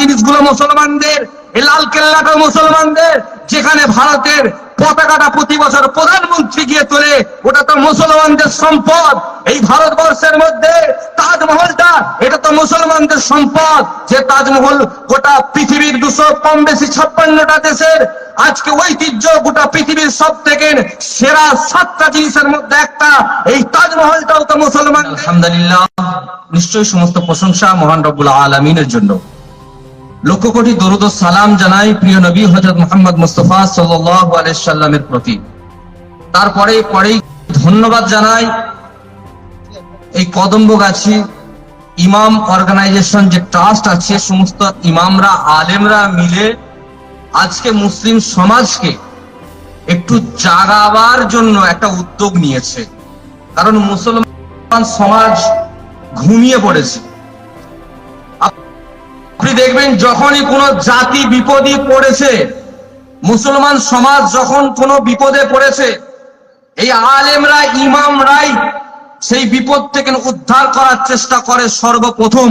জিনিসগুলো মুসলমানদের, এই লাল কেল্লাটা মুসলমানদের, যেখানে ভারতের পতাকাটা প্রতি বছর প্রধানমন্ত্রী গিয়ে তোলে, ওটা তো মুসলমানদের সম্পদ। এই ভারতবর্ষের মধ্যে তাজমহলটা, এটা তো মুসলমানদের সম্পদ যে তাজমহল গোটা পৃথিবীর দুশো কম বেশি ছাপ্পান্নটা দেশের। আজকে ঐতিহ্য গোটা পৃথিবীর সব থেকে সেরা সাতটা জিনিসের মধ্যে একটা, এই তাজমহলটাও তো মুসলমান আলহামদুলিল্লাহ, নিশ্চয়ই সমস্ত প্রশংসা মহান রব্বুল আলমিনের জন্য। লক্ষ কোটি দরুদ সালাম জানাই প্রিয় নবী হজরত মোহাম্মদ মুস্তফা সাল্লামের প্রতি। তারপরে পরেই ধন্যবাদ জানাই এই কদম্বগাছি ইমাম অর্গানাইজেশন যে ট্রাস্ট আছে, সমস্ত ইমামরা, আলেমরা মিলে আজকে মুসলিম সমাজকে একটু জাগাবার জন্য একটা উদ্যোগ নিয়েছে। কারণ মুসলমান সমাজ ঘুমিয়ে পড়েছে। দেখবেন যখনই কোনো জাতি বিপদে পড়েছে, মুসলমান সমাজ যখন কোনো বিপদে পড়েছে, এই আলেমরা, ইমামরাই সেই বিপদ থেকে উদ্ধার করার চেষ্টা করে সর্বপ্রথম।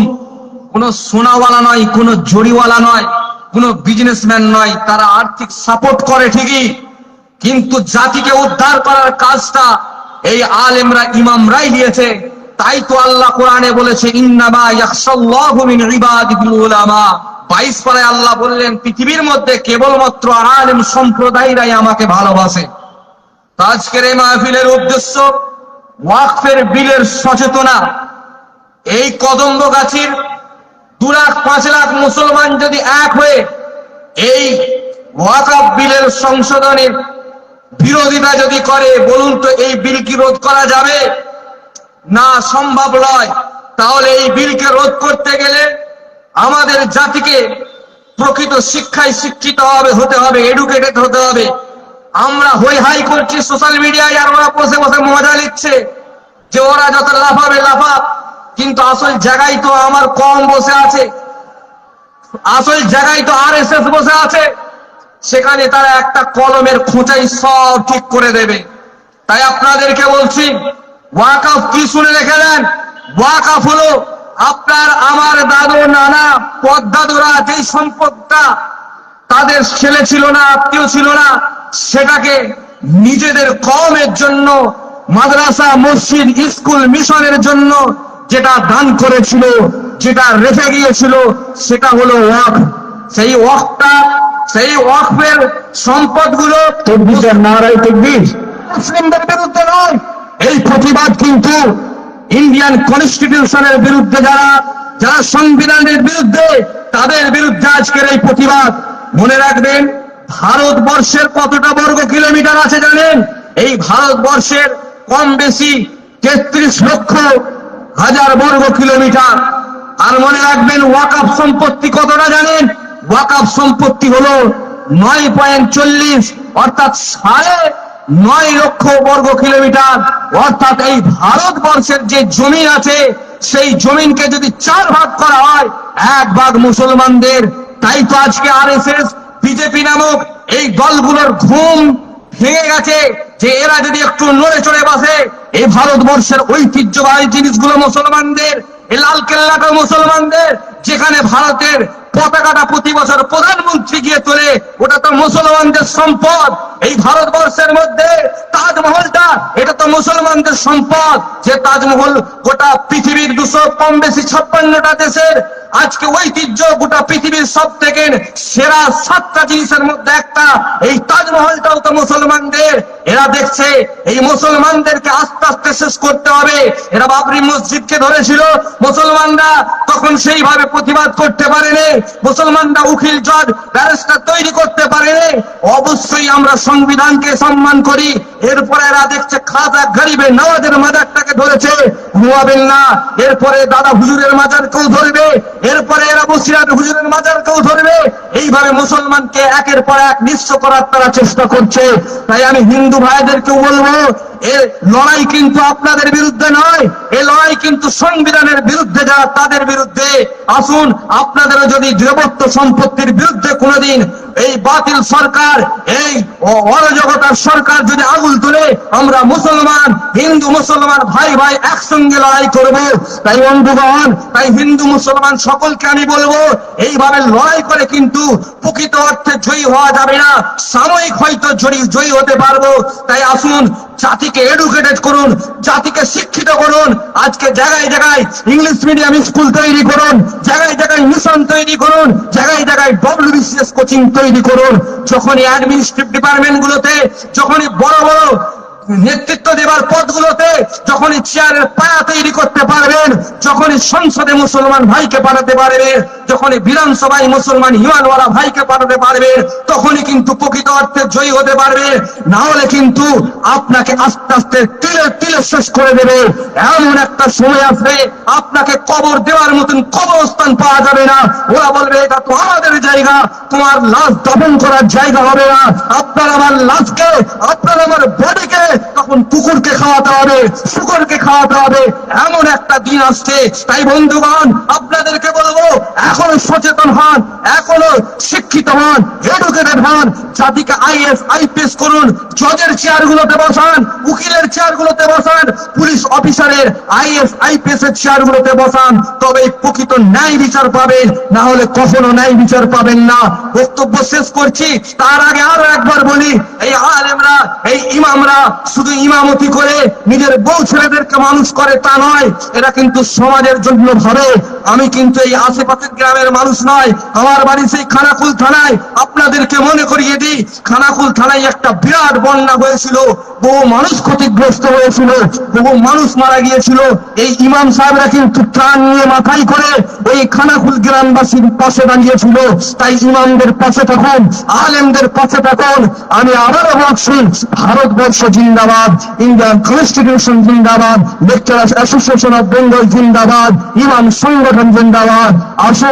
কোনো সোনাওয়ালা নয়, কোনো জড়িওয়ালা নয়, কোনো বিজনেসম্যান নয়, তারা আর্থিক সাপোর্ট করে ঠিকই, কিন্তু জাতিকে উদ্ধার করার কাজটা এই আলেমরা, ইমামরাই দিয়েছে। তাই তো আল্লাহ কোরআনে বলেছে, ইন্নামা ইয়াখশাল্লাহু ইবাদিহিল উলামা। 22 পারায় আল্লাহ বললেন, পৃথিবীর মধ্যে কেবলমাত্র আলেম সম্প্রদায়রাই আমাকে ভালোবাসে। আজকের এই মাহফিলের উদ্দেশ্য, ওয়াকফের বিলের সচেতনা। এই কদম্ব গাছির দু লাখ, পাঁচ লাখ মুসলমান যদি এক হয়ে এই ওয়াকফ বিলের সংশোধনের বিরোধিতা যদি করে, বলুন তো এই বিল কি রোধ করা যাবে? না সম্ভব নয়। তাহলে এই বিলকে রোধ করতে গেলে আমাদের জাতিকে প্রকৃত শিক্ষায় শিক্ষিত হবে, হতে হবে এডুকেটেড হতে হবে। আমরা হই হাই করছি সোশ্যাল মিডিয়ায় আর ওরা বসে বসে মজা নিচ্ছে যে ওরা যত লাফাবে লাফাক, কিন্তু আসল জায়গায় তো আমার কম বসে আছে। আসল জায়গায় তো আর এস বসে আছে। সেখানে তারা একটা কলমের খোঁচাই সব ঠিক করে দেবে। তাই আপনাদেরকে বলছি ওয়াকাফ কি শুনে রেখে দেন ওয়াকাফ হলো আপনার আমার দাদু নানা পদ্মাদুরা যেই সম্পদটা তাদের ছেলে ছিল না আত্মীয় ছিল না সেটাকে নিজেদের কমের জন্য মাদ্রাসা মসজিদ স্কুল মিশনের জন্য যেটা দান করেছিল যেটা রেখে গিয়েছিল সেটা হলো ওয়াক। সেই ওয়াকটা সেই ওয়াকফের সম্পদগুলো তকবির নারায় তকবির। মুসলিমদের বিরুদ্ধে নয়। এই প্রতিবাদ কিন্তু ইন্ডিয়ান কনস্টিটিউশনের বিরুদ্ধে যারা যারা সংবিধানের বিরুদ্ধে তাদের বিরুদ্ধে আজকের এই প্রতিবাদ। মনে রাখবেন, ভারতবর্ষের কতটা বর্গ কিলোমিটার আছে জানেন? এই ভারতবর্ষের কম বেশি তেত্রিশ লক্ষ হাজার বর্গ কিলোমিটার। আর মনে রাখবেন ওয়াকাফ সম্পত্তি কতটা জানেন? ওয়াকাফ সম্পত্তি হলো নয় পয়েন্ট চল্লিশ, অর্থাৎ সাড়ে নয় লক্ষ বর্গ কিলোমিটার। অর্থাৎ এই ভারতবর্ষের যে জমি আছে, সেই জমিনকে যদি চার ভাগ করা হয়, এক ভাগ মুসলমানদের। তাই তো আজকে আর এস এস বিজেপি নামক এই দলগুলোর ঘুম ভেঙে গেছে যে এরা যদি একটু নড়ে চড়ে বসে এই ভারতবর্ষের ঐতিহ্যবাহী জিনিসগুলো মুসলমানদের এই লাল কেল্লাটা মুসলমানদের, যেখানে ভারতের পতাকাটা প্রতি বছর প্রধানমন্ত্রী গিয়ে তোলে, ওটা তো মুসলমানদের সম্পদ। এই ভারতবর্ষের মধ্যে তাজমহলটা, এটা তো মুসলমানদের সম্পদ। যে তাজমহল গোটা পৃথিবীর দুশো কম বেশি ছাপ্পান্নটা দেশের আজকে ঐতিহ্য গোটা পৃথিবীর সব থেকে সেরা সাতটা জিনিসের মধ্যে একটা, এই তাজমহলটাও তো মুসলমানদের। এরা দেখছে, এই মুসলমানদেরকে আস্তে আস্তে শেষ করতে হবে। এরা বাবরি মসজিদকে ধরেছিল। মুসলমানরা তখন সেইভাবে প্রতিবাদ করতে পারেনি। মুসলমানরা উকিল, জজ, ব্যারিস্টার তৈরি করতে পারেনি। অবশ্যই আমরা সংবিধানকে সম্মান করি। এরপরে এরা দেখছে খাজা গরিবের নওয়াজের মাজারটাকে ধরেছে। ঘুমাবেন না এরপরে দাদা হুজুরের মাজারকেও ধরবে। এরপরে এরা বসিরাট হুজুরের মাজারকেও ধরবে। এইভাবে মুসলমানকে একের পর এক নিঃস্ব করার তারা চেষ্টা করছে। তাই আমি হিন্দু ভাইদেরকেও বলব এ লড়াই কিন্তু আপনাদের বিরুদ্ধে নয়, এ লড়াই কিন্তু সংবিধানের বিরুদ্ধে যারা তাদের বিরুদ্ধে, আসুন আপনাদেরও যদি দেবত্ব সম্পত্তির বিরুদ্ধে কোনোদিন এই বাতিল সরকার, এই সরকার যদি আগুল তুলে, আমরা মুসলমান, হিন্দু মুসলমান ভাই ভাই একসঙ্গে লড়াই করব। তাই তাই হিন্দু মুসলমান সকলকে আমি বলব, এইভাবে লড়াই করে কিন্তু প্রকৃত অর্থে জয়ী হওয়া যাবে না। সাময়িক হয়তো জয়ী হতে পারব। তাই আসুন জাতিকে এডুকেটেড করুন, জাতিকে শিক্ষিত করুন, আজকে জায়গায় জায়গায় ইংলিশ মিডিয়াম স্কুল তৈরি করুন, জায়গায় জায়গায় মিশন তৈরি করুন, জায়গায় জায়গায় ডব্লিউবিসিএস কোচিং তৈরি করুন। যখনই অ্যাডমিনিস্ট্রেটিভ ডিপার্টমেন্ট গুলোতে, যখনই বড় বড় নেতৃত্ব দেবার পদগুলোতে, যখনই চেয়ারের পায়া তৈরি করতে পারবেন, যখনই সংসদে মুসলমান ভাইকে পাঠাতে পারবেন যখনই বিধানসভায় মুসলমান হিমানওয়ালা ভাইকে পাঠাতে পারবেন তখনই কিন্তু প্রকৃত অর্থে জয়ী হতে পারবে। না হলে কিন্তু আপনাকে আস্তে আস্তে তিলে তিলে শেষ করে দেবে। এমন একটা সময় আসবে, আপনাকে কবর দেওয়ার মতন কবরস্থান পাওয়া যাবে না। ওরা বলবে, এটা তো আমাদের জায়গা, তোমার লাশ দাফন করার জায়গা হবে না। আপনার আমার লাশকে, আপনার আমার বডিকে তখন কুকুরকে খাওয়াতে হবে, শুকরকে খাওয়াতে হবে। এমন একটা দিন আসছে। তাই বন্ধুগণ, আপনাদেরকে বলব এখনও সচেতন হন, এখনও শিক্ষিত হন এডুকেটেড হন। জাতিকে আইএস, আইপিএস করুন, জজের চেয়ার গুলোতে বসান, উকিলের চেয়ার গুলোতে বসান, পুলিশ অফিসারের আইএস আইপিএস এর চেয়ার গুলোতে বসান। তবে প্রকৃত ন্যায় বিচার পাবেন, না হলে কখনো ন্যায় বিচার পাবেন না। বক্তব্য শেষ করছি, তার আগে আরও একবার বলি, এই আলেমরা এই ইমামরা শুধু ইমামতি করে নিজের বউ ছেলেদেরকে মানুষ করে তা নয়, এরা কিন্তু সমাজের জন্য ভাবে। আমি কিন্তু এই আশেপাশের গ্রামের মানুষ নয়, আমার বাড়ি সেই খানাকুল থানায়। আপনাদেরকে মনে করিয়ে দিই, খানাকুল থানায় একটা বিরাট বন্যা হয়েছিল, বহু মানুষ ক্ষতিগ্রস্ত হয়েছিল, বহু মানুষ মারা গিয়েছিল। এই ইমাম সাহেবরা কিন্তু ত্রাণ নিয়ে মাথায় করে ওই খানাকুল গ্রামবাসীর পাশে দাঁড়িয়েছিল। তাই ইমামদের পাশে থাকুন, আলেমদের পাশে থাকুন। আমি আবারও বলছি ভারতবর্ষ জিন্দাবাদ ইন্ডিয়ান কনস্টিটিউশন জিন্দাবাদ লেকচারার্স অ্যাসোসিয়েশন অফ বেঙ্গল জিন্দাবাদ ইমান সংগঠন জিন্দাবাদ আসুন।